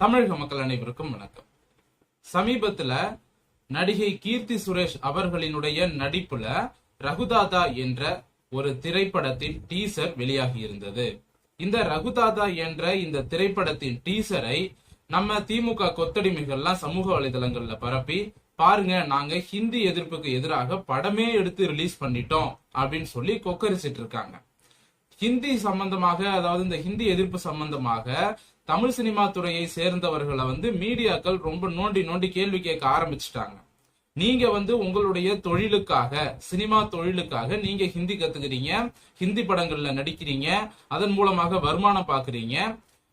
தமிழக மக்கள் அனைவருக்கும் வணக்கம். சமீபத்துல நடிகை கீர்த்தி சுரேஷ் அவர்களினுடைய நடிப்புல ரகுதாதா என்ற ஒரு திரைப்படத்தின் டீசர் வெளியாகி இருந்தது. இந்த ரகுதாதா என்ற இந்த திரைப்படத்தின் டீசரை நம்ம திமுக கொத்தடிமைகள்லாம் சமூக வலைதளங்கள்ல பரப்பி பாருங்க நாங்க ஹிந்தி எதிர்ப்புக்கு எதிராக படமே எடுத்து ரிலீஸ் பண்ணிட்டோம் அப்படின்னு சொல்லி கொக்கரிச்சிட்டு இருக்காங்க. ஹிந்தி சம்பந்தமாக அதாவது இந்த ஹிந்தி எதிர்ப்பு சம்பந்தமாக தமிழ் சினிமா துறையை சேர்ந்தவர்களை வந்து மீடியாக்கள் ரொம்ப நோண்டி நோண்டி கேள்வி கேட்க ஆரம்பிச்சிட்டாங்க. நீங்க வந்து உங்களுடைய தொழிலுக்காக சினிமா தொழிலுக்காக நீங்க ஹிந்தி கத்துக்கிறீங்க ஹிந்தி படங்கள்ல நடிக்கிறீங்க அதன் மூலமாக வருமானம் பாக்குறீங்க.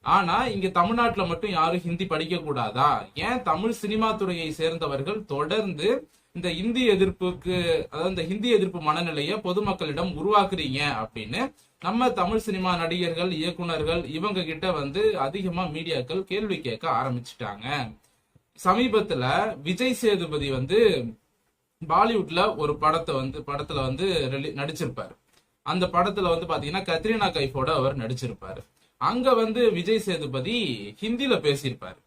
ஆனா இங்க தமிழ்நாட்டுல மட்டும் யாரும் ஹிந்தி படிக்க கூடாதா ஏன் தமிழ் சினிமா துறையை சேர்ந்தவர்கள் தொடர்ந்து இந்த இந்தி எதிர்ப்புக்கு அதாவது இந்த ஹிந்தி எதிர்ப்பு மனநிலையை பொதுமக்களிடம் உருவாக்குறீங்க அப்படின்னு நம்ம தமிழ் சினிமா நடிகர்கள் இயக்குனர்கள் இவங்க கிட்ட வந்து அதிகமா மீடியாக்கள் கேள்வி கேட்க ஆரம்பிச்சிட்டாங்க. சமீபத்துல விஜய் சேதுபதி வந்து பாலிவுட்ல ஒரு படத்தை வந்து படத்துல வந்து rele- நடிச்சிருப்பாரு. அந்த படத்துல வந்து பாத்தீங்கன்னா கத்ரீனா கைஃபோட அவர் நடிச்சிருப்பாரு. அங்க வந்து விஜய் சேதுபதி ஹிந்தில பேசியிருப்பாரு.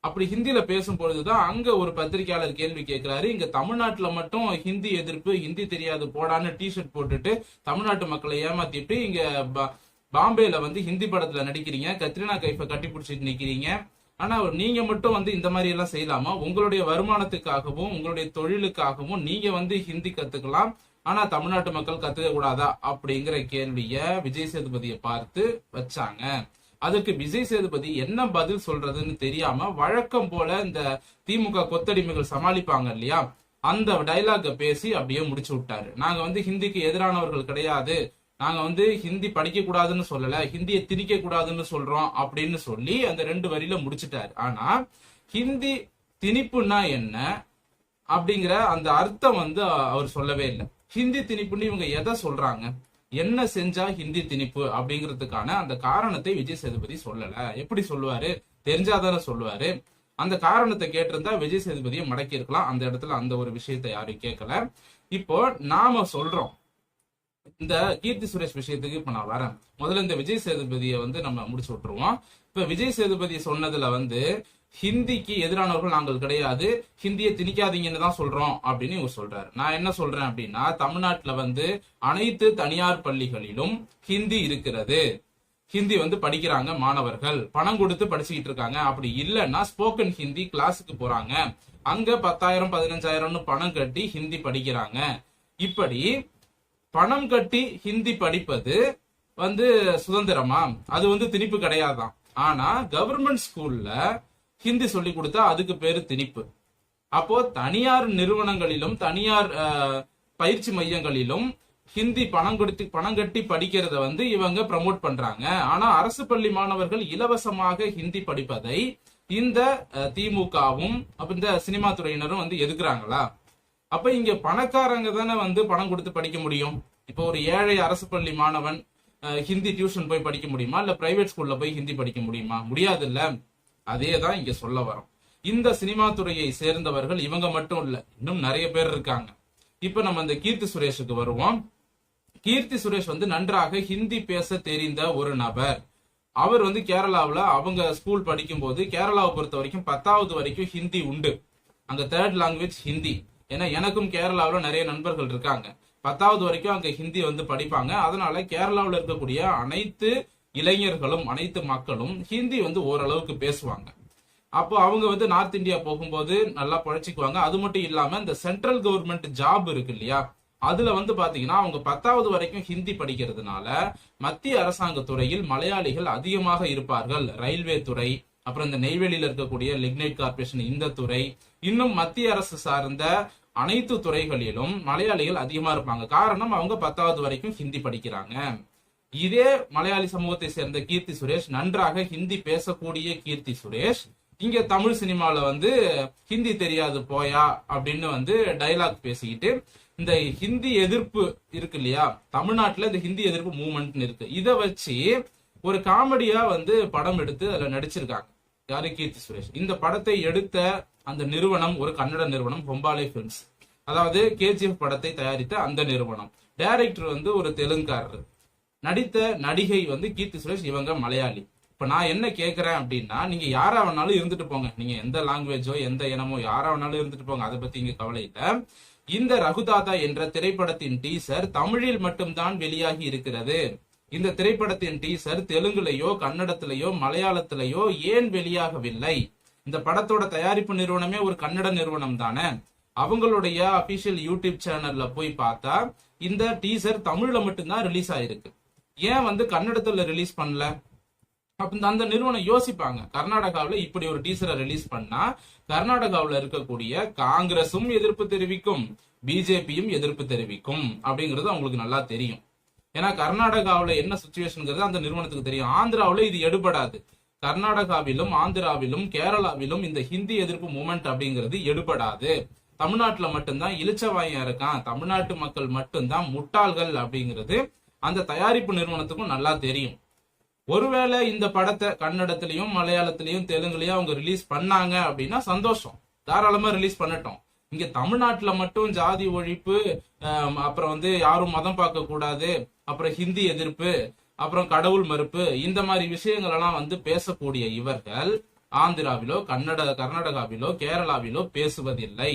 அப்படி ஹிந்தியில பேசும் பொழுதுதான் அங்க ஒரு பத்திரிகையாளர் கேள்வி கேட்கிறாரு. இங்க தமிழ்நாட்டுல மட்டும் ஹிந்தி எதிர்ப்பு ஹிந்தி தெரியாது போடான்னு டிஷர்ட் போட்டுட்டு தமிழ்நாட்டு மக்களை ஏமாத்திட்டு இங்க பா- பாம்பேல வந்து ஹிந்தி படத்துல நடிக்கிறீங்க. கத்ரினா கைஃப கட்டி பிடிச்சிட்டு நிக்கிறீங்க. ஆனா நீங்க மட்டும் வந்து இந்த மாதிரி எல்லாம் செய்யலாமா? உங்களுடைய வருமானத்துக்காகவும் உங்களுடைய தொழிலுக்காகவும் நீங்க வந்து ஹிந்தி கத்துக்கலாம். ஆனா தமிழ்நாட்டு மக்கள் கத்துக்க கூடாதா அப்படிங்கிற கேள்விய விஜய் சேதுபதியை பார்த்து வச்சாங்க. அதற்கு விஜய் சேதுபதி என்ன பதில் சொல்றதுன்னு தெரியாம வழக்கம் போல இந்த திமுக கொத்தடிமைகள் சமாளிப்பாங்க இல்லையா? அந்த டைலாக பேசி அப்படியே முடிச்சு விட்டாரு. நாங்க வந்து ஹிந்திக்கு எதிரானவர்கள் கிடையாது. நாங்க வந்து ஹிந்தி படிக்க கூடாதுன்னு சொல்லல. ஹிந்தியை திணிக்க கூடாதுன்னு சொல்றோம் அப்படின்னு சொல்லி அந்த ரெண்டு வரியில முடிச்சிட்டாரு. ஆனா ஹிந்தி திணிப்புன்னா என்ன அப்படிங்கிற அந்த அர்த்தம் வந்து அவர் சொல்லவே இல்லை. ஹிந்தி திணிப்புன்னு இவங்க எதை சொல்றாங்க? என்ன செஞ்சா ஹிந்தி திணிப்பு அப்படிங்கிறதுக்கான அந்த காரணத்தை விஜய் சேதுபதி சொல்லல. எப்படி சொல்லுவாரு? தெரிஞ்சாதானே சொல்லுவாரு. அந்த காரணத்தை கேட்டிருந்தா விஜய் சேதுபதியை மடக்கி இருக்கலாம் அந்த இடத்துல அந்த ஒரு விஷயத்தை யாரும் கேட்கல இப்போ நாம சொல்றோம். இந்த கீர்த்தி சுரேஷ் விஷயத்துக்கு இப்ப நான் வரேன். முதல்ல இந்த விஜய் சேதுபதியை வந்து நம்ம முடிச்சு விட்டுருவோம். இப்ப விஜய் சேதுபதி சொன்னதுல வந்து ஹிந்திக்கு எதிரானவர்கள் நாங்கள் கிடையாது. ஹிந்தியை திணிக்காதீங்கன்னு தான் சொல்றோம் அப்படின்னு இவர் சொல்றாரு. நான் என்ன சொல்றேன் அப்படின்னா தமிழ்நாட்டுல வந்து அனைத்து தனியார் பள்ளிகளிலும் ஹிந்தி இருக்கிறது. ஹிந்தி வந்து படிக்கிறாங்க மாணவர்கள். பணம் கொடுத்து படிச்சுக்கிட்டு இருக்காங்க. அப்படி இல்லைன்னா ஸ்போக்கன் ஹிந்தி கிளாஸுக்கு போறாங்க. அங்க பத்தாயிரம் பதினஞ்சாயிரம்னு பணம் கட்டி ஹிந்தி படிக்கிறாங்க. இப்படி பணம் கட்டி ஹிந்தி படிப்பது வந்து சுதந்திரமா? அது வந்து திணிப்பு கிடையாதுதான் ஆனா கவர்மெண்ட் ஸ்கூல்ல ஹிந்தி சொல்லி கொடுத்தா அதுக்கு பேரு திணிப்பு. அப்போ தனியார் நிறுவனங்களிலும் தனியார் பயிற்சி மையங்களிலும் ஹிந்தி பணம் கொடுத்து பணம் கட்டி படிக்கிறத வந்து இவங்க ப்ரமோட் பண்றாங்க. ஆனா அரசு பள்ளி மாணவர்கள் இலவசமாக ஹிந்தி படிப்பதை இந்த திமுகவும் அப்ப இந்த சினிமா துறையினரும் வந்து எதுக்குறாங்களா? அப்ப இங்க பணக்காரங்க தானே வந்து பணம் கொடுத்து படிக்க முடியும்? இப்போ ஒரு ஏழை அரசு பள்ளி மாணவன் ஹிந்தி டியூஷன் போய் படிக்க முடியுமா? இல்ல பிரைவேட் ஸ்கூல்ல போய் ஹிந்தி படிக்க முடியுமா? முடியாது இல்ல அதே தான் இங்க சொல்ல வரோம். இந்த சினிமா துறையை சேர்ந்தவர்கள் இவங்க மட்டும் இல்ல இன்னும் நிறைய பேர் இருக்காங்க. இப்ப நம்ம இந்த கீர்த்தி சுரேஷுக்கு வருவோம். கீர்த்தி சுரேஷ் வந்து நன்றாக ஹிந்தி பேச தெரிந்த ஒரு நபர். அவர் வந்து கேரளாவில் அவங்க ஸ்கூல் படிக்கும்போது கேரளாவை பொறுத்த வரைக்கும் பத்தாவது வரைக்கும் ஹிந்தி உண்டு. அங்க தேர்ட் லாங்குவேஜ் ஹிந்தி. ஏன்னா எனக்கும் கேரளாவில் நிறைய நண்பர்கள் இருக்காங்க. பத்தாவது வரைக்கும் அங்க ஹிந்தி வந்து படிப்பாங்க. அதனால கேரளாவில் இருக்கக்கூடிய அனைத்து இளைஞர்களும் அனைத்து மக்களும் ஹிந்தி வந்து ஓரளவுக்கு பேசுவாங்க. அப்போ அவங்க வந்து நார்த் இந்தியா போகும்போது நல்லா பழச்சிக்குவாங்க. அது மட்டும் இல்லாம இந்த சென்ட்ரல் கவர்மெண்ட் ஜாப் இருக்கு இல்லையா? அதுல வந்து பாத்தீங்கன்னா அவங்க பத்தாவது வரைக்கும் ஹிந்தி படிக்கிறதுனால மத்திய அரசாங்க துறையில் மலையாளிகள் அதிகமாக இருப்பார்கள். ரயில்வே துறை அப்புறம் இந்த நெய்வேலியில இருக்கக்கூடிய லிக்னைட் கார்பரேஷன் இந்த துறை இன்னும் மத்திய அரசு சார்ந்த அனைத்து துறைகளிலும் மலையாளிகள் அதிகமா இருப்பாங்க. காரணம் அவங்க பத்தாவது வரைக்கும் ஹிந்தி படிக்கிறாங்க. இதே மலையாளி சமூகத்தை சேர்ந்த கீர்த்தி சுரேஷ் நன்றாக ஹிந்தி பேசக்கூடிய கீர்த்தி சுரேஷ். இங்க தமிழ் சினிமாவில் வந்து ஹிந்தி தெரியாது போயா அப்படின்னு வந்து டைலாக் பேசிக்கிட்டு இந்த ஹிந்தி எதிர்ப்பு இருக்கு இல்லையா? தமிழ்நாட்டுல இந்த ஹிந்தி எதிர்ப்பு மூமெண்ட்னு இருக்கு. இதை வச்சு ஒரு காமெடியா வந்து படம் எடுத்து அதுல நடிச்சிருக்காங்க. யாரு? கீர்த்தி சுரேஷ். இந்த படத்தை எடுத்த அந்த நிறுவனம் ஒரு கன்னட நிறுவனம் பொம்பாலே பிலிம்ஸ் அதாவது கேஜிஎஃப் படத்தை தயாரித்த அந்த நிறுவனம். டைரக்டர் வந்து ஒரு தெலுங்காரர் நடித்த நடிகை வந்து கீர்த்தி சுரேஷ் இவங்க மலையாளி. இப்ப நான் என்ன கேட்கறேன் அப்படின்னா நீங்க யாரா வேணாலும் இருந்துட்டு போங்க. நீங்க எந்த லாங்குவேஜோ எந்த இனமோ யாரா வேணாலும் இருந்துட்டு போங்க. அதை பத்தி இங்க கவலை இல்லை. இந்த ரகுதாதா என்ற திரைப்படத்தின் டீசர் தமிழில் மட்டும்தான் வெளியாகி இருக்கிறது. இந்த திரைப்படத்தின் டீசர் தெலுங்குலயோ கன்னடத்திலேயோ மலையாளத்திலேயோ ஏன் வெளியாகவில்லை? இந்த படத்தோட தயாரிப்பு நிறுவனமே ஒரு கன்னட நிறுவனம் தானே. அவங்களுடைய அபிஷியல் யூடியூப் சேனல்ல போய் பார்த்தா இந்த டீசர் தமிழ்ல மட்டும்தான் ரிலீஸ் ஆயிருக்கு. ஏன் வந்து கன்னடத்துல ரிலீஸ் பண்ணல? அப்ப இந்த- அந்த நிறுவனம் யோசிப்பாங்க கர்நாடகாவில் இப்படி ஒரு டீசரை ரிலீஸ் பண்ணா கர்நாடகாவில் இருக்கக்கூடிய காங்கிரஸும் எதிர்ப்பு தெரிவிக்கும் பிஜேபியும் எதிர்ப்பு தெரிவிக்கும் அப்படிங்கிறது அவங்களுக்கு நல்லா தெரியும். ஏன்னா கர்நாடகாவில் என்ன சுச்சுவேஷனுங்கிறது அந்த நிறுவனத்துக்கு தெரியும். ஆந்திராவில் இது எடுபடாது. கர்நாடகாவிலும் ஆந்திராவிலும் கேரளாவிலும் இந்த ஹிந்தி எதிர்ப்பு மூமெண்ட் அப்படிங்கிறது எடுபடாது. தமிழ்நாட்டில் மட்டும்தான் இளிச்சவாயம் இருக்கான்? தமிழ்நாட்டு மக்கள் மட்டும்தான் முட்டாள்கள் அப்படிங்கிறது அந்த தயாரிப்பு நிறுவனத்துக்கும் நல்லா தெரியும். ஒருவேளை இந்த படத்தை கன்னடத்திலையும் மலையாளத்திலையும் தெலுங்குலையும் அவங்க ரிலீஸ் பண்ணாங்க அப்படின்னா சந்தோஷம். தாராளமா ரிலீஸ் பண்ணட்டும். இங்க தமிழ்நாட்டுல மட்டும் ஜாதி ஒழிப்பு அப்புறம் வந்து யாரும் மதம் பார்க்க கூடாது அப்புறம் ஹிந்தி எதிர்ப்பு அப்புறம் கடவுள் மறுப்பு இந்த மாதிரி விஷயங்கள் எல்லாம் வந்து பேசக்கூடிய இவர்கள் ஆந்திராவிலோ கன்னட கர்நாடகாவிலோ கேரளாவிலோ பேசுவதில்லை.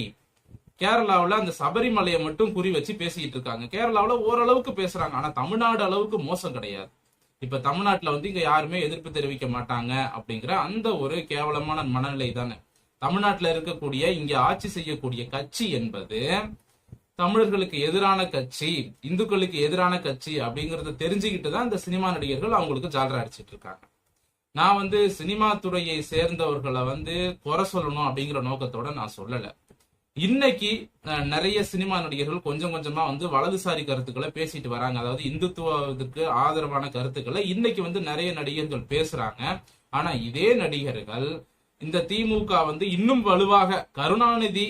கேரளாவுல அந்த சபரிமலையை மட்டும் குறி வச்சு பேசிக்கிட்டு இருக்காங்க. கேரளாவுல ஓரளவுக்கு பேசுறாங்க. ஆனா தமிழ்நாடு அளவுக்கு மோசம் கிடையாது. இப்ப தமிழ்நாட்டுல வந்து இங்க யாருமே எதிர்ப்பு தெரிவிக்க மாட்டாங்க அப்படிங்கிற அந்த ஒரு கேவலமான மனநிலை தானே. தமிழ்நாட்டுல இருக்கக்கூடிய இங்க ஆட்சி செய்யக்கூடிய கட்சி என்பது தமிழர்களுக்கு எதிரான கட்சி இந்துக்களுக்கு எதிரான கட்சி அப்படிங்கறத தெரிஞ்சுக்கிட்டு தான் இந்த சினிமா நடிகர்கள் அவங்களுக்கு ஜாலரா அடிச்சிட்டு இருக்காங்க. நான் வந்து சினிமா துறையை சேர்ந்தவர்களை வந்து குறை சொல்லணும் அப்படிங்கிற நோக்கத்தோட நான் சொல்லலை. இன்னைக்கு நிறைய சினிமா நடிகர்கள் கொஞ்சம் கொஞ்சமா வந்து வலதுசாரி கருத்துக்களை பேசிட்டு வராங்க. அதாவது இந்துத்துவத்துக்கு ஆதரவான கருத்துக்களை இன்னைக்கு வந்து நிறைய நடிகர்கள் பேசுறாங்க. ஆனா இதே நடிகர்கள் இந்த திமுக வந்து இன்னும் வலுவாக கருணாநிதி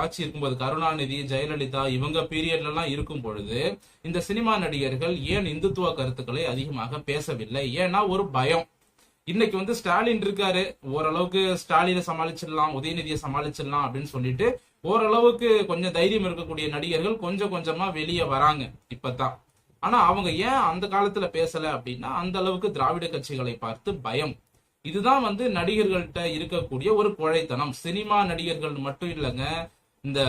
ஆட்சி இருக்கும்போது கருணாநிதி ஜெயலலிதா இவங்க பீரியட்ல எல்லாம் இருக்கும் பொழுது இந்த சினிமா நடிகர்கள் ஏன் இந்துத்துவ கருத்துக்களை அதிகமாக பேசவில்லை? ஏன்னா ஒரு பயம். இன்னைக்கு வந்து ஸ்டாலின் இருக்காரு. ஓரளவுக்கு ஸ்டாலினை சமாளிச்சிடலாம் உதயநிதியை சமாளிச்சிடலாம் அப்படின்னு சொல்லிட்டு ஓரளவுக்கு கொஞ்சம் தைரியம் இருக்கக்கூடிய நடிகர்கள் கொஞ்சம் கொஞ்சமா வெளியே வராங்க இப்பதான். ஆனா அவங்க ஏன் அந்த காலத்துல பேசல அப்படின்னா அந்த அளவுக்கு திராவிட கட்சிகளை பார்த்து பயம். இதுதான் வந்து நடிகர்கள்ட்ட இருக்கக்கூடிய ஒரு குழைத்தனம். சினிமா நடிகர்கள் மட்டும் இல்லைங்க இந்த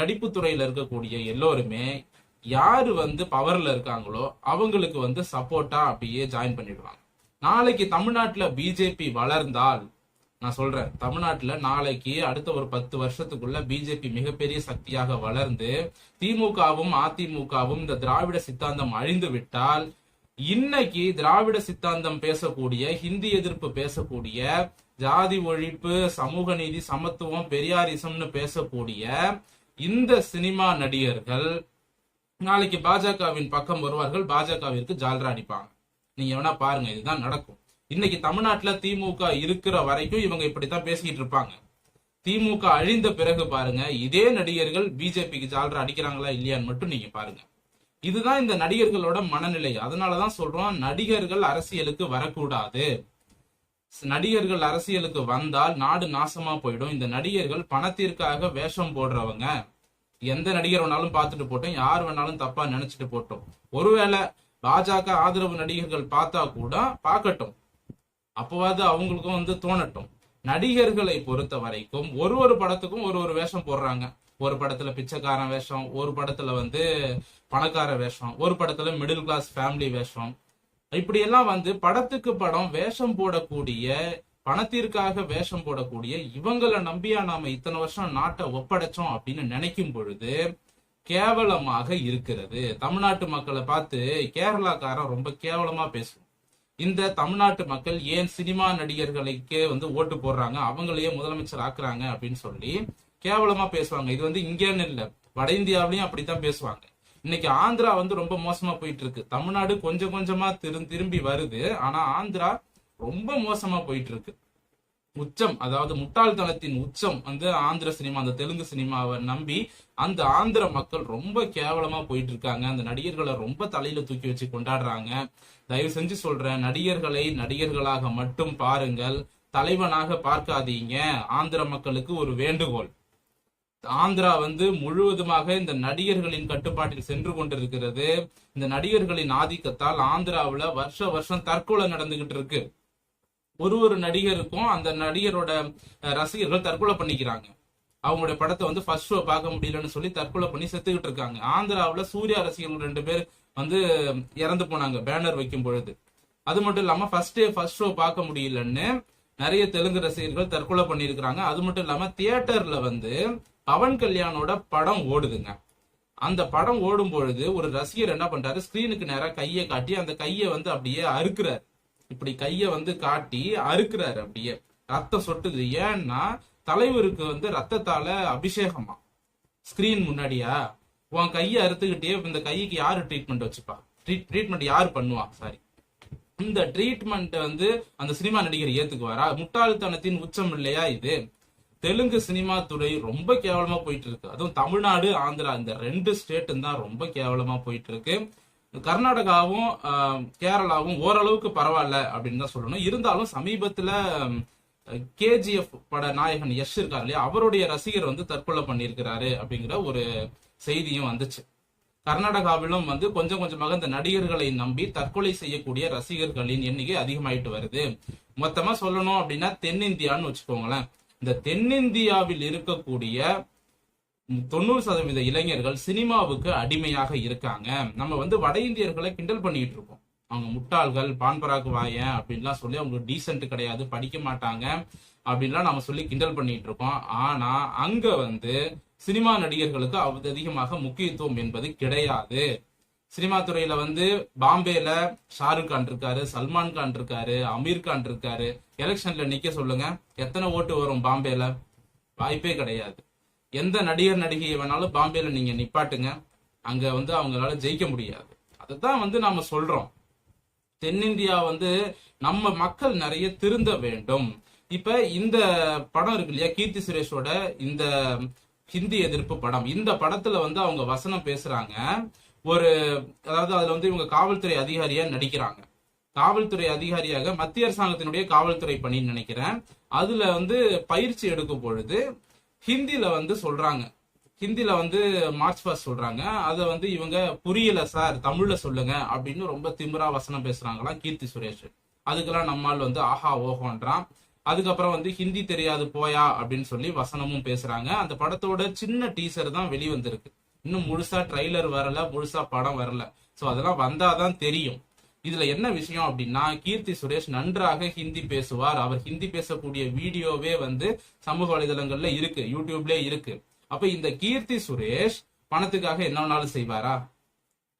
நடிப்பு துறையில இருக்கக்கூடிய எல்லோருமே யாரு வந்து பவர்ல இருக்காங்களோ அவங்களுக்கு வந்து சப்போர்ட்டா அப்படியே ஜாயின் பண்ணிடுவாங்க நாளைக்கு தமிழ்நாட்டுல பிஜேபி வளர்ந்தால் நான் சொல்றேன் தமிழ்நாட்டுல நாளைக்கு அடுத்த ஒரு பத்து வருஷத்துக்குள்ள பிஜேபி மிகப்பெரிய சக்தியாக வளர்ந்து திமுகவும் அதிமுகவும் இந்த திராவிட சித்தாந்தம் அழிந்து விட்டால் இன்னைக்கு திராவிட சித்தாந்தம் பேசக்கூடிய ஹிந்தி எதிர்ப்பு பேசக்கூடிய ஜாதி ஒழிப்பு சமூக நீதி சமத்துவம் பெரியாரிசம்னு பேசக்கூடிய இந்த சினிமா நடிகர்கள் நாளைக்கு பாஜகவின் பக்கம் வருவார்கள் பாஜகவிற்கு ஜால்ரா அடிப்பாங்க. நீங்க வேணா பாருங்க இதுதான் நடக்கும். இன்னைக்கு தமிழ்நாட்டுல திமுக இருக்கிற வரைக்கும் இவங்க இப்படித்தான் பேசிக்கிட்டு இருப்பாங்க. திமுக அழிந்த பிறகு பாருங்க இதே நடிகர்கள் பிஜேபிக்கு ஜால்ரா அடிக்கிறாங்களா இல்லையான்னு மட்டும் நீங்க பாருங்க. இதுதான் இந்த நடிகர்களோட மனநிலை. அதனாலதான் சொல்றோம் நடிகர்கள் அரசியலுக்கு வரக்கூடாது. நடிகர்கள் அரசியலுக்கு வந்தால் நாடு நாசமா போயிடும். இந்த நடிகர்கள் பணத்திற்காக வேஷம் போடுறவங்க. எந்த நடிகர் வேணாலும் பார்த்துட்டு போட்டோம் யார் வேணாலும் தப்பா நினைச்சிட்டு போட்டோம். ஒருவேளை பாஜக ஆதரவு நடிகர்கள் பார்த்தா கூட பார்க்கட்டும். அப்போவாது அவங்களுக்கும் வந்து தோணட்டும். நடிகர்களை பொறுத்த வரைக்கும் ஒரு ஒரு படத்துக்கும் ஒரு ஒரு வேஷம் போடுறாங்க. ஒரு படத்துல பிச்சைக்காரன் வேஷம் ஒரு படத்துல வந்து பணக்கார வேஷம் ஒரு படத்துல மிடில் கிளாஸ் ஃபேமிலி வேஷம். இப்படி எல்லாம் வந்து படத்துக்கு படம் வேஷம் போடக்கூடிய பணத்திற்காக வேஷம் போடக்கூடிய இவங்களை நம்பியா நாம இத்தனை வருஷம் நாட்டை ஒப்படைச்சோம் அப்படின்னு நினைக்கும் பொழுது கேவலமாக இருக்கிறது. தமிழ்நாட்டு மக்களை பார்த்து கேரளாக்காரன் ரொம்ப கேவலமா பேசுவோம் இந்த தமிழ்நாட்டு மக்கள் ஏன் சினிமா நடிகர்களுக்கே வந்து ஓட்டு போடுறாங்க? அவங்களையே முதலமைச்சர் ஆக்குறாங்க அப்படின்னு சொல்லி கேவலமா பேசுவாங்க. இது வந்து இங்கேன்னு இல்லை வட இந்தியாவிலையும் அப்படித்தான் பேசுவாங்க. இன்னைக்கு ஆந்திரா வந்து ரொம்ப மோசமா போயிட்டு இருக்கு தமிழ்நாடு கொஞ்சம் கொஞ்சமா திரு திரும்பி வருது. ஆனா ஆந்திரா ரொம்ப மோசமா போயிட்டு இருக்கு உச்சம் அதாவது முட்டாள்தனத்தின் உச்சம் வந்து ஆந்திர சினிமா அந்த தெலுங்கு சினிமாவை நம்பி அந்த ஆந்திர மக்கள் ரொம்ப கேவலமா போயிட்டு இருக்காங்க அந்த நடிகர்களை ரொம்ப தலையில தூக்கி வச்சு கொண்டாடுறாங்க. தயவு செஞ்சு சொல்றேன் நடிகர்களை நடிகர்களாக மட்டும் பாருங்கள். தலைவனாக பார்க்காதீங்க. ஆந்திர மக்களுக்கு ஒரு வேண்டுகோள். ஆந்திரா வந்து முழுவதுமாக இந்த நடிகர்களின் கட்டுப்பாட்டில் சென்று கொண்டிருக்கிறது. இந்த நடிகர்களின் ஆதிக்கத்தால் ஆந்திராவுல வருஷ வருஷம் தற்கொலை நடந்துகிட்டு இருக்கு. ஒரு ஒரு நடிகருக்கும் அந்த நடிகரோட ரசிகர்கள் தற்கொலை பண்ணிக்கிறாங்க. அவங்களுடைய படத்தை வந்து ஃபர்ஸ்ட் ஷோ பார்க்க முடியலன்னு சொல்லி தற்கொலை பண்ணி செத்துக்கிட்டு இருக்காங்க. ஆந்திராவில் சூர்யா ரசிகர்கள் ரெண்டு பேர் வந்து இறந்து போனாங்க பேனர் வைக்கும் பொழுது. அது மட்டும் இல்லாமல் ஃபர்ஸ்ட் டே ஃபர்ஸ்ட் ஷோ பார்க்க முடியலன்னு நிறைய தெலுங்கு ரசிகர்கள் தற்கொலை பண்ணியிருக்கிறாங்க. அது மட்டும் இல்லாமல் தியேட்டர்ல வந்து பவன் கல்யாணோட படம் ஓடுதுங்க. அந்த படம் ஓடும் பொழுது ஒரு ரசிகர் என்ன பண்றாரு? ஸ்கிரீனுக்கு நேராக கையை காட்டி அந்த கையை வந்து அப்படியே அறுக்குறாரு. இப்படி கையை வந்து காட்டி அறுக்கிறாரு அப்படியே. ரத்தம் சொட்டுது. ஏன்னா தலைவருக்கு வந்து ரத்தத்தால அபிஷேகமா? ஸ்கிரீன் முன்னாடியா? உன் கையை அறுத்துக்கிட்டே இந்த கைக்கு யாரு ட்ரீட்மெண்ட் வச்சுப்பா? ட்ரீட்மெண்ட் யாரு பண்ணுவா? சாரி இந்த ட்ரீட்மெண்ட் வந்து அந்த சினிமா நடிகர் ஏத்துக்குவாரா? முட்டாள்தனத்தின் உச்சம் இல்லையா இது? தெலுங்கு சினிமா துறை ரொம்ப கேவலமா போயிட்டு இருக்கு. அதுவும் தமிழ்நாடு ஆந்திரா இந்த ரெண்டு ஸ்டேட்டும் தான் ரொம்ப கேவலமா போயிட்டு இருக்கு. கர்நாடகாவும் கேரளாவும் ஓரளவுக்கு பரவாயில்ல அப்படின்னு தான் சொல்லணும். இருந்தாலும் சமீபத்துல கேஜிஎஃப் பட நாயகன் யஷ் இருக்கார் இல்லையா? அவருடைய ரசிகர் வந்து தற்கொலை பண்ணியிருக்கிறாரு அப்படிங்கிற ஒரு செய்தியும் வந்துச்சு. கர்நாடகாவிலும் வந்து கொஞ்சம் கொஞ்சமாக இந்த நடிகர்களை நம்பி தற்கொலை செய்யக்கூடிய ரசிகர்களின் எண்ணிக்கை அதிகமாயிட்டு வருது. மொத்தமா சொல்லணும் அப்படின்னா தென்னிந்தியான்னு வச்சுக்கோங்களேன். இந்த தென்னிந்தியாவில் இருக்கக்கூடிய தொண்ணூறு சதவீத இளைஞர்கள் சினிமாவுக்கு அடிமையாக இருக்காங்க. நம்ம வந்து வட இந்தியர்களை கிண்டல் பண்ணிட்டு இருக்கோம். அவங்க முட்டாள்கள் பான்பராக்கு வாயன் அப்படின்லாம் சொல்லி அவங்க டீசென்ட் கிடையாது படிக்க மாட்டாங்க அப்படின்லாம் நம்ம சொல்லி கிண்டல் பண்ணிட்டு இருக்கோம். ஆனா அங்க வந்து சினிமா நடிகர்களுக்கு அதிகமாக முக்கியத்துவம் என்பது கிடையாது. சினிமா துறையில வந்து பாம்பேல ஷாருக் கான் இருக்காரு சல்மான் கான் இருக்காரு அமீர் கான் இருக்காரு. எலெக்ஷன்ல நிக்க சொல்லுங்க. எத்தனை ஓட்டு வரும் பாம்பேல? வாய்ப்பே கிடையாது. எந்த நடிகர் நடிகையை வேணாலும் பாம்பேல நீங்க நிப்பாட்டுங்க. அங்க வந்து அவங்களால ஜெயிக்க முடியாது. அதுதான் வந்து நாம சொல்றோம். தென்னிந்தியா வந்து நம்ம மக்கள் நிறைய திருந்த வேண்டும். இப்ப இந்த படம் இருக்கு இல்லையா? கீர்த்தி சுரேஷோட இந்த ஹிந்தி எதிர்ப்பு படம். இந்த படத்துல வந்து அவங்க வசனம் பேசுறாங்க. ஒரு அதாவது அதுல வந்து இவங்க காவல்துறை அதிகாரியா நடிக்கிறாங்க. காவல்துறை அதிகாரியாக மத்திய அரசாங்கத்தினுடைய காவல்துறை பணின்னு நினைக்கிறேன். அதுல வந்து பயிற்சி எடுக்கும் பொழுது ஹிந்தியில் வந்து சொல்றாங்க. ஹிந்தியில் வந்து மார்ச் ஃபர்ஸ்ட் சொல்றாங்க. அதை வந்து இவங்க புரியல சார் தமிழ்ல சொல்லுங்க அப்படின்னு ரொம்ப திமிரா வசனம் பேசுறாங்களாம் கீர்த்தி சுரேஷ். அதுக்கெல்லாம் நம்மால் வந்து ஆஹா ஓஹோன்றான். அதுக்கப்புறம் வந்து ஹிந்தி தெரியாது போயா அப்படின்னு சொல்லி வசனமும் பேசுறாங்க. அந்த படத்தோட சின்ன டீசர் தான் வெளிவந்திருக்கு. இன்னும் முழுசா ட்ரைலர் வரல முழுசா படம் வரல. ஸோ அதெல்லாம் வந்தாதான் தெரியும். இதுல என்ன விஷயம் அப்படின்னா கீர்த்தி சுரேஷ் நன்றாக ஹிந்தி பேசுவார். அவர் ஹிந்தி பேசக்கூடிய வீடியோவே வந்து சமூக வலைதளங்கள்ல இருக்கு யூடியூப்ல இருக்கு. அப்ப இந்த கீர்த்தி சுரேஷ் பணத்துக்காக என்ன வேணாலும் செய்வாரா?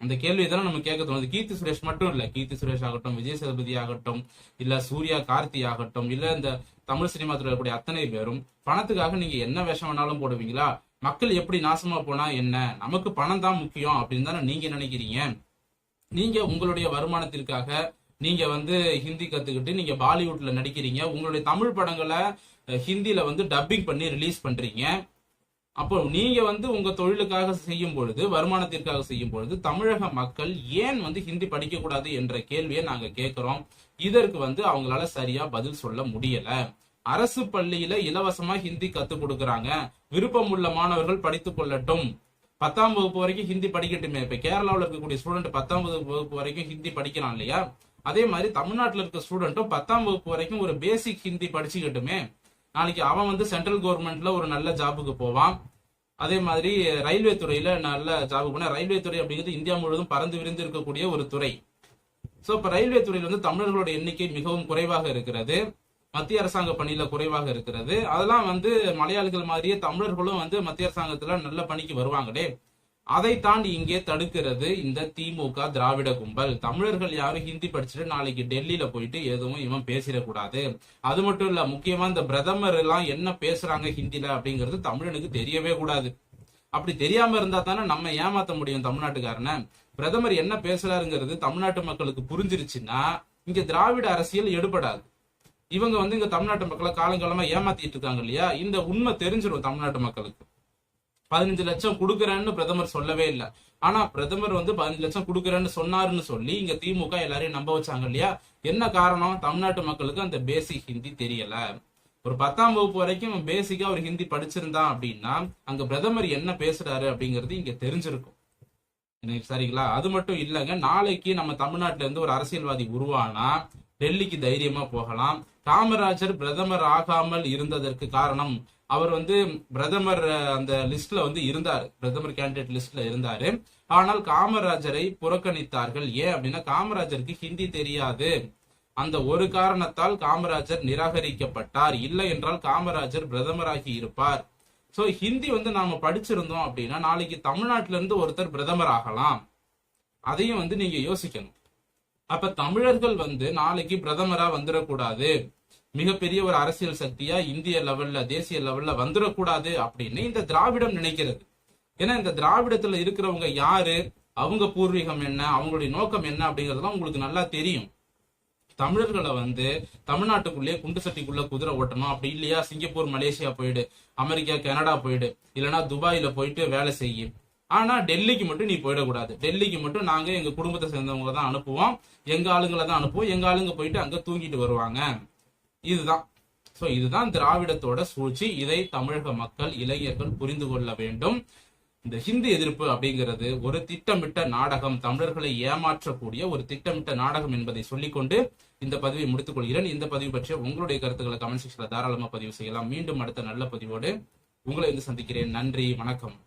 அந்த கேள்வி தானே நம்ம கேட்க தோணுது. கீர்த்தி சுரேஷ் மட்டும் இல்ல கீர்த்தி சுரேஷ் ஆகட்டும் விஜய் சேதுபதி ஆகட்டும் இல்ல சூர்யா கார்த்தி ஆகட்டும் இல்ல இந்த தமிழ் சினிமா துறையில் இருக்கக்கூடிய அத்தனை பேரும் பணத்துக்காக நீங்க என்ன வேஷம் வேணாலும் போடுவீங்களா? மக்கள் எப்படி நாசமா போனா என்ன? நமக்கு பணம் தான் முக்கியம் அப்படின்னு தானே நீங்க நினைக்கிறீங்க. நீங்க உங்களுடைய வருமானத்திற்காக நீங்க வந்து ஹிந்தி கத்துக்கிட்டு நீங்க பாலிவுட்ல நடிக்கிறீங்க. உங்களுடைய தமிழ் படங்களை ஹிந்தியில வந்து டப்பிங் பண்ணி ரிலீஸ் பண்றீங்க. அப்போ நீங்க வந்து உங்க தொழிலுக்காக செய்யும் பொழுது வருமானத்திற்காக செய்யும் பொழுது தமிழக மக்கள் ஏன் வந்து ஹிந்தி படிக்க கூடாது என்ற கேள்வியை நாங்க கேட்கிறோம். இதற்கு வந்து அவங்களால சரியா பதில் சொல்ல முடியல. அரசு பள்ளியில இலவசமா ஹிந்தி கத்து கொடுக்கறாங்க. விருப்பம் உள்ள மாணவர்கள் படித்துக் கொள்ளட்டும். பத்தாம் வகுப்பு வரைக்கும் ஹிந்தி படிக்கட்டுமே. இப்ப கேரளாவில் இருக்கக்கூடிய ஸ்டூடெண்ட் பத்தாம் வகுப்பு வரைக்கும் ஹிந்தி படிக்கிறான் இல்லையா? அதே மாதிரி தமிழ்நாட்டில் இருக்க ஸ்டூடெண்ட்டும் பத்தாம் வகுப்பு வரைக்கும் ஒரு பேசிக் ஹிந்தி படிச்சுக்கட்டுமே. நாளைக்கு அவன் வந்து சென்ட்ரல் கவர்மெண்ட்ல ஒரு நல்ல ஜாபுக்கு போவான். அதே மாதிரி ரயில்வே துறையில நல்ல ஜாபுக்கு போனா ரயில்வே துறை அப்படிங்கிறது இந்தியா முழுவதும் பறந்து விரிந்து இருக்கக்கூடிய ஒரு துறை. சோ இப்ப ரயில்வே துறையில வந்து தமிழர்களோட எண்ணிக்கை மிகவும் குறைவாக இருக்கிறது. மத்திய அரசாங்க பணியில குறைவாக இருக்கிறது. அதெல்லாம் வந்து மலையாளிகள் மாதிரியே தமிழர்களும் வந்து மத்திய அரசாங்கத்துல நல்ல பணிக்கு வருவாங்களே. அதை தாண்டி இங்கே தடுக்கிறது இந்த திமுக திராவிட கும்பல். தமிழர்கள் யாரும் ஹிந்தி படிச்சுட்டு நாளைக்கு டெல்லியில போயிட்டு எதுவும் இவன் பேசிடக்கூடாது. அது மட்டும் இல்ல முக்கியமா இந்த பிரதமர் எல்லாம் என்ன பேசுறாங்க ஹிந்தில அப்படிங்கிறது தமிழனுக்கு தெரியவே கூடாது. அப்படி தெரியாம இருந்தா தானே நம்ம ஏமாத்த முடியும் தமிழ்நாட்டுக்காரன. பிரதமர் என்ன பேசுறாருங்கிறது தமிழ்நாட்டு மக்களுக்கு புரிஞ்சிருச்சுன்னா இங்க திராவிட அரசியல் எடுபடாது. இவங்க வந்து இங்க தமிழ்நாட்டு மக்களை காலங்காலமா ஏமாத்திட்டு இருக்காங்க இல்லையா? இந்த உண்மை தெரிஞ்சிடும் தமிழ்நாட்டு மக்களுக்கு. பதினஞ்சு லட்சம் கொடுக்குறேன்னு பிரதமர் சொல்லவே இல்லை. ஆனா பிரதமர் வந்து பதினஞ்சு லட்சம் கொடுக்குறேன்னு சொன்னாருன்னு சொல்லி இங்க திமுக எல்லாரையும் நம்ப வச்சாங்க இல்லையா? என்ன காரணம்? தமிழ்நாட்டு மக்களுக்கு அந்த பேசிக் ஹிந்தி தெரியல. ஒரு பத்தாம் வகுப்பு வரைக்கும் பேசிக்கா ஒரு ஹிந்தி படிச்சிருந்தான் அப்படின்னா அங்க பிரதமர் என்ன பேசுறாரு அப்படிங்கிறது இங்க தெரிஞ்சிருக்கும். சரிங்களா? அது மட்டும் இல்லைங்க நாளைக்கு நம்ம தமிழ்நாட்டுல இருந்து ஒரு அரசியல்வாதி உருவானா டெல்லிக்கு தைரியமா போகலாம் காமராஜர் பிரதமர் ஆகாமல் இருந்ததற்கு காரணம் அவர் வந்து பிரதமர் அந்த லிஸ்ட்ல வந்து இருந்தார். பிரதமர் கேண்டிடேட் லிஸ்ட்ல இருந்தாரு. ஆனால் காமராஜரை புறக்கணித்தார்கள். ஏன் அப்படின்னா காமராஜருக்கு ஹிந்தி தெரியாது. அந்த ஒரு காரணத்தால் காமராஜர் நிராகரிக்கப்பட்டார். இல்லை என்றால் காமராஜர் பிரதமராகி இருப்பார். சோ ஹிந்தி வந்து நாம படிச்சிருந்தோம் அப்படின்னா நாளைக்கு தமிழ்நாட்டில இருந்து ஒருத்தர் பிரதமர் ஆகலாம். அதையும் வந்து நீங்க யோசிக்கணும். அப்ப தமிழர்கள் வந்து நாளைக்கு பிரதமரா வந்துடக்கூடாது மிகப்பெரிய ஒரு அரசியல் சக்தியா இந்திய லெவல்ல தேசிய லெவல்ல வந்துடக்கூடாது அப்படின்னு இந்த திராவிடம் நினைக்கிறது. ஏன்னா இந்த திராவிடத்துல இருக்கிறவங்க யாரு? அவங்க பூர்வீகம் என்ன? அவங்களுடைய நோக்கம் என்ன அப்படிங்கறதெல்லாம் உங்களுக்கு நல்லா தெரியும். தமிழர்களை வந்து தமிழ்நாட்டுக்குள்ளேயே குண்டு சட்டிக்குள்ள குதிரை ஓட்டணும். அப்படி இல்லையா? சிங்கப்பூர் மலேசியா போயிடு. அமெரிக்கா கனடா போயிடு. இல்லைன்னா துபாயில போயிட்டு வேலை செய்யும் ஆனா டெல்லிக்கு மட்டும் நீ போயிடக்கூடாது. டெல்லிக்கு மட்டும் நாங்க எங்க குடும்பத்தை சேர்ந்தவங்கள தான் அனுப்புவோம். எங்க ஆளுங்களை தான் அனுப்புவோம். எங்க ஆளுங்க போயிட்டு அங்க தூங்கிட்டு வருவாங்க. இதுதான். சோ இதுதான் திராவிடத்தோட சூழ்ச்சி. இதை தமிழக மக்கள் இளைஞர்கள் புரிந்து கொள்ள வேண்டும். இந்த ஹிந்தி எதிர்ப்பு அப்படிங்கிறது ஒரு திட்டமிட்ட நாடகம். தமிழர்களை ஏமாற்றக்கூடிய ஒரு திட்டமிட்ட நாடகம் என்பதை சொல்லிக்கொண்டு இந்த பதிவை முடித்துக் கொள்கிறேன். இந்த பதிவு பற்றிய உங்களுடைய கருத்துக்களை கமெண்ட் செக்ஷன்ல தாராளமா பதிவு செய்யலாம். மீண்டும் அடுத்த நல்ல பதிவோடு உங்களை வந்து சந்திக்கிறேன். நன்றி. வணக்கம்.